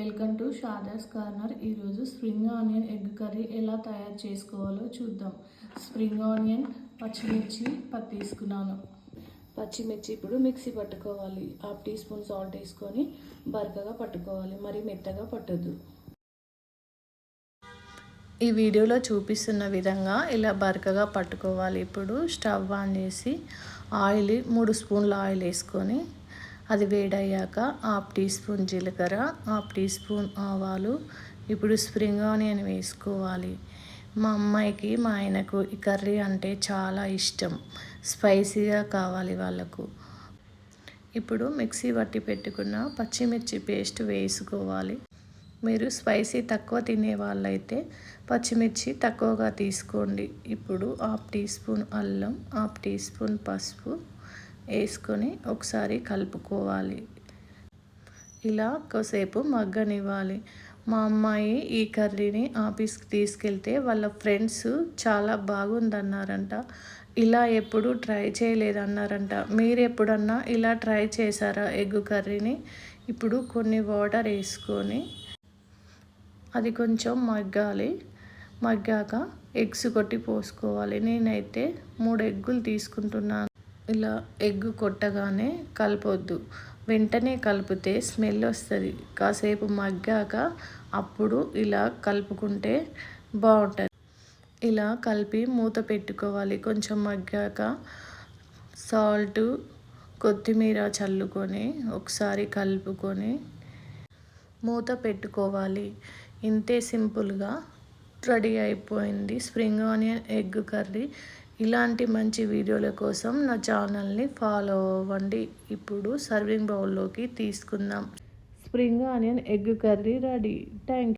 Welcome to షాదర్స్ corner. ఈరోజు spring onion egg curry ఎలా తయారు చేసుకోవాలో చూద్దాం. స్ప్రింగ్ ఆనియన్ పచ్చిమిర్చి పత్తి తీసుకున్నాను. పచ్చిమిర్చి ఇప్పుడు మిక్సీ పట్టుకోవాలి. హాఫ్ టీ స్పూన్ సాల్ట్ వేసుకొని బరకగా పట్టుకోవాలి. మరి మెత్తగా పట్టద్దు. ఈ వీడియోలో చూపిస్తున్న విధంగా ఇలా బరకగా పట్టుకోవాలి. ఇప్పుడు స్టవ్ ఆన్ చేసి ఆయిల్ మూడు స్పూన్ల ఆయిల్ వేసుకొని అది వేడయ్యాక హాఫ్ టీ స్పూన్ జీలకర్ర హాఫ్ టీ స్పూన్ ఆవాలు. ఇప్పుడు స్ప్రింగ్ ఆనియన్ వేసుకోవాలి. మా అమ్మాయికి మా ఆయనకు ఈ కర్రీ అంటే చాలా ఇష్టం. స్పైసీగా కావాలి వాళ్ళకు. ఇప్పుడు మిక్సీ పట్టి పెట్టుకున్న పచ్చిమిర్చి పేస్ట్ వేసుకోవాలి. మీరు స్పైసీ తక్కువ తినే వాళ్ళైతే పచ్చిమిర్చి తక్కువగా తీసుకోండి. ఇప్పుడు హాఫ్ టీ స్పూన్ అల్లం హాఫ్ టీ స్పూన్ పసుపు వేసుకొని ఒకసారి కలుపుకోవాలి. ఇలా కాసేపు మగ్గనివ్వాలి. మా అమ్మాయి ఈ కర్రీని ఆఫీస్కి తీసుకెళ్తే వాళ్ళ ఫ్రెండ్స్ చాలా బాగుందన్నారంట. ఇలా ఎప్పుడు ట్రై చేయలేదన్నారంట. మీరు ఎప్పుడన్నా ఇలా ట్రై చేశారా ఎగ్ కర్రీని? ఇప్పుడు కొన్ని వాటర్ వేసుకొని అది కొంచెం మగ్గాలి. మగ్గాక ఎగ్స్ కొట్టి పోసుకోవాలి. నేనైతే మూడు ఎగ్గులు తీసుకుంటున్నాను. ఇలా ఎగ్ కొట్టగానే కలపొద్దు. వెంటనే కలిపితే స్మెల్ వస్తుంది. కాసేపు మగ్గాక అప్పుడు ఇలా కలుపుకుంటే బాగుంటుంది ఇలా కలిపి మూత పెట్టుకోవాలి. కొంచెం మగ్గాక సాల్ట్ కొత్తిమీర చల్లుకొని ఒకసారి కలుపుకొని మూత పెట్టుకోవాలి. ఇంతే సింపుల్గా రెడీ అయిపోయింది. Spring onion egg curry. ఇలాంటి మంచి వీడియోల కోసం నా ఛానల్ని ఫాలో అవ్వండి. ఇప్పుడు సర్వింగ్ బౌల్లోకి తీసుకుందాం. Spring onion egg curry ready. Thank